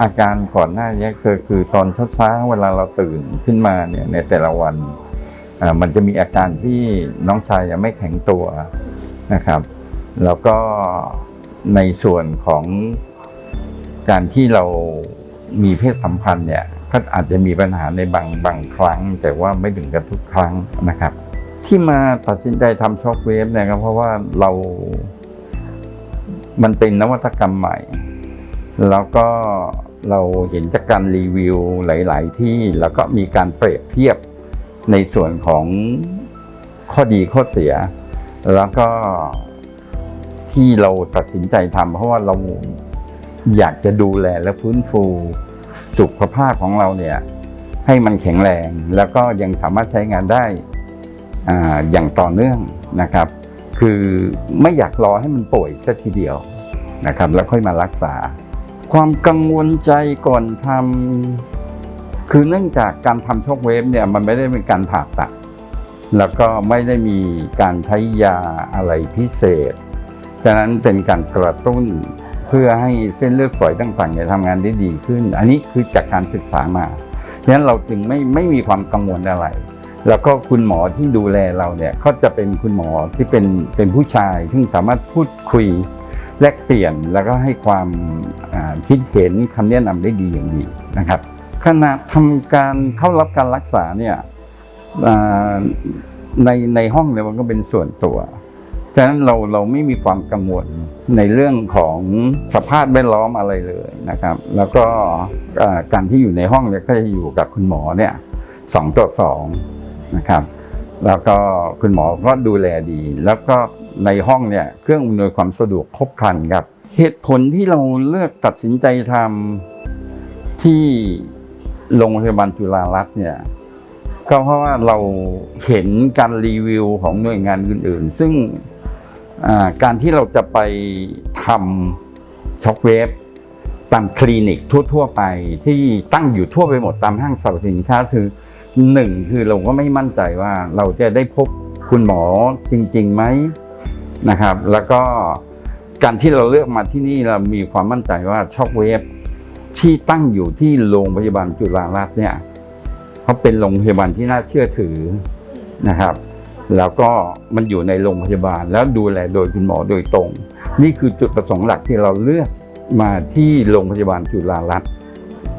อาการก่อนหน้านี้คือคือตอนเช้าเวลาเราตื่นขึ้นมาเนี่ยในแต่ละวันมันจะมีอาการที่น้องชายยังไม่แข็งตัวนะครับ แล้วก็ในส่วนของการที่เรามีเพศสัมพันธ์เนี่ยก็อาจจะมีปัญหาในบางบางครั้ง แต่ว่าไม่ถึงกับทุกครั้งนะครับ ที่มาตัดสินใจทำช็อคเวฟเนี่ยก็เพราะว่าเรา มันเป็นนวัตกรรมใหม่ แล้วก็เราเห็นจากการรีวิวหลาย ๆ ที่แล้วก็มีการเปรียบเทียบในส่วนของข้อดีข้อเสีย แล้วก็ที่เราตัดสินใจทำเพราะว่าเราอยากจะดูแลและฟื้นฟูสุขภาพของเราเนี่ยให้มันแข็งแรง แล้วก็ยังสามารถใช้งานได้ออย่างต่อเนื่องนะครับ คือไม่อยากรอให้มันป่วยสักทีเดียวนะครับ แล้วค่อยมารักษา ความกังวลใจก่อนทำคือเนื่องจากการทำช็อคเวฟเนี่ยมันไม่ได้เป็นการผ่าตัด แล้วก็ไม่ได้มีการใช้ยาอะไรพิเศษฉะนั้นเป็นการกระตุ้นเพื่อให้เส้นเลือดฝอยต่างๆเนี่ยทำงานได้ดีขึ้น อันนี้คือจากการศึกษามาฉะนั้นเราจึงไม่ไม่มีความกังวลอะไร แล้วก็คุณหมอที่ดูแลเราเนี่ยเขาจะเป็นคุณหมอที่เป็นเป็นผู้ชายที่สามารถพูดคุย แลกเปลี่ยนแล้วก็ให้ความคิดเห็นคำแนะนำได้ดีอย่างดีนะครับขณะทำการเข้ารับการรักษาเนี่ยในในห้องเนี่ยมันก็เป็นส่วนตัว ฉะนั้นเราเราไม่มีความกังวลในเรื่องของสภาพแวดล้อมอะไรเลยนะครับ แล้วก็การที่อยู่ในห้องเนี่ยก็จะอยู่กับคุณหมอเนี่ยสองต่อสองนะครับ แล้วก็คุณหมอก็ดูแลดี แล้วก็ ในห้องเนี่ยเครื่องอำนวยความสะดวกครบครันครับ เหตุผลที่เราเลือกตัดสินใจทำที่โรงพยาบาลจุฬารัตน์เนี่ยก็เพราะว่าเราเห็นการรีวิวของหน่วยงานอื่น ๆ ซึ่งการที่เราจะไปทำช็อคเวฟตามคลินิกทั่ว ๆ ไปที่ตั้งอยู่ทั่วไปหมดตามห้างสรรพสินค้าคือหนึ่งคือเราก็ไม่มั่นใจว่าเราจะได้พบคุณหมอจริงๆไหม นะครับ แล้วก็การที่เราเลือกมาที่นี่เรามีความมั่นใจว่าช็อคเวฟที่ตั้งอยู่ที่โรงพยาบาลจุฬารัตน์เนี่ยเขาเป็นโรงพยาบาลที่น่าเชื่อถือนะครับ แล้วก็มันอยู่ในโรงพยาบาลแล้วดูแลโดยคุณหมอโดยตรง นี่คือจุดประสงค์หลักที่เราเลือกมาที่โรงพยาบาลจุฬารัตน์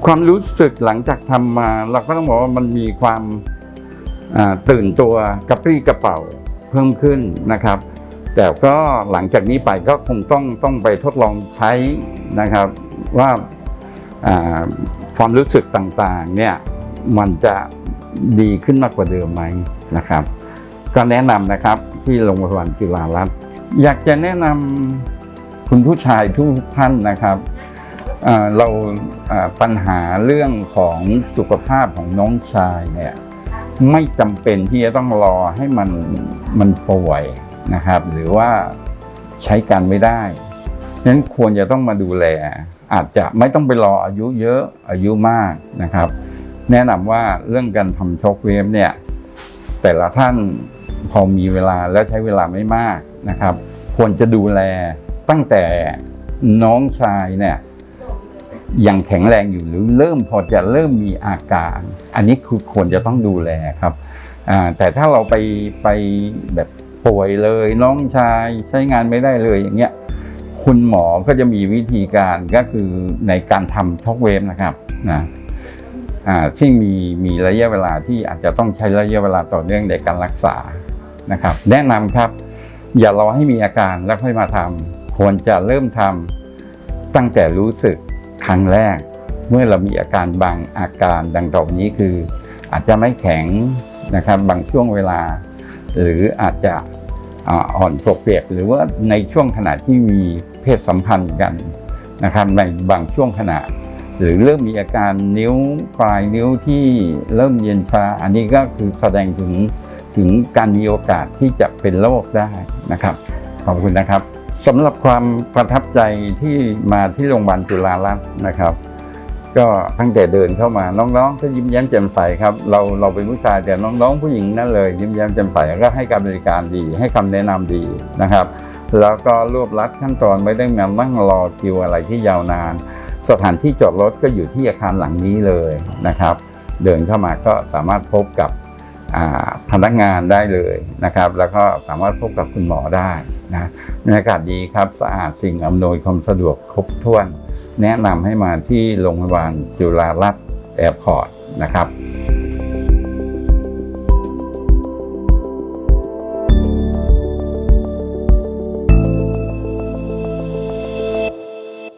ความรู้สึกหลังจากทำมา เราก็ต้องบอกว่ามันมีความตื่นตัวกระปรี้กระเป๋าเพิ่มขึ้นนะครับ แต่ก็หลังจากนี้ไปก็คงต้องต้องไปทดลองใช้นะครับว่าความรู้สึกต่างๆเนี่ยมันจะดีขึ้นมากกว่าเดิมไหมนะครับ ก็แนะนำนะครับที่โรงพยาบาลจุฬารัตน์อยากจะแนะนำคุณผู้ชายทุกท่านนะครับเราปัญหาเรื่องของสุขภาพของน้องชายเนี่ยไม่จำเป็นที่จะต้องรอให้มันมันป่วย นะครับหรือว่าใช้การไม่ได้นั้นควรจะต้องมาดูแล อาจจะไม่ต้องไปรออายุเยอะอายุมากนะครับ แนะนำว่าเรื่องการทำช็อคเวฟเนี่ยแต่ละท่านพอมีเวลาและใช้เวลาไม่มากนะครับ ควรจะดูแลตั้งแต่น้องชายเนี่ยยังแข็งแรงอยู่หรือเริ่มพอจะเริ่มมีอาการ อันนี้คือควรจะต้องดูแลครับแต่ถ้าเราไปไปแบบ ป่วยเลยน้องชายใช้งานไม่ได้เลยอย่างเงี้ยคุณหมอก็จะมีวิธีการก็คือในการทำช็อคเวฟนะครับนะอ่าที่มีมีระยะเวลาที่อาจจะต้องใช้ระยะเวลาต่อเนื่องในการรักษานะครับ แนะนำครับ อย่ารอให้มีอาการแล้วค่อยมาทำควรจะเริ่มทำตั้งแต่รู้สึกครั้งแรก เมื่อเรามีอาการบางอาการดังต่อนี้คือ อาจจะไม่แข็งนะครับบางช่วงเวลา หรืออาจจะอ่อนปวกเปียกหรือว่าในช่วงขณะที่มีเพศสัมพันธ์กันนะครับในบางช่วงขณะ หรือเริ่มมีอาการนิ้วปลายนิ้วที่เริ่มเย็นชา อันนี้ก็คือแสดงถึงถึงการมีโอกาสที่จะเป็นโรคได้นะครับ ขอบคุณนะครับสำหรับความประทับใจที่มาที่โรงพยาบาลจุฬารัตน์นะครับ ก็ตั้งแต่เดินเข้ามาน้องๆก็ยิ้มแย้มแจ่มใสครับเราเราเป็นผู้ชายแต่น้องๆ ผู้หญิงนั่นเลย ยิ้มแย้มแจ่มใสก็ให้การบริการดี ให้คำแนะนำดีนะครับ แล้วก็รวบรัดขั้นตอนไม่ได้มานั่งรอคิวอะไรที่ยาวนาน สถานที่จอดรถก็อยู่ที่อาคารหลังนี้เลยนะครับ เดินเข้ามาก็สามารถพบกับพนักงานได้เลยนะครับ แล้วก็สามารถพบกับคุณหมอได้นะบรรยากาศดีครับสะอาดสิ่งอำนวยความสะดวกครบถ้วน แนะนำให้มาที่โรงพยาบาลจุฬารัตน์แอร์พอร์ตนะครับ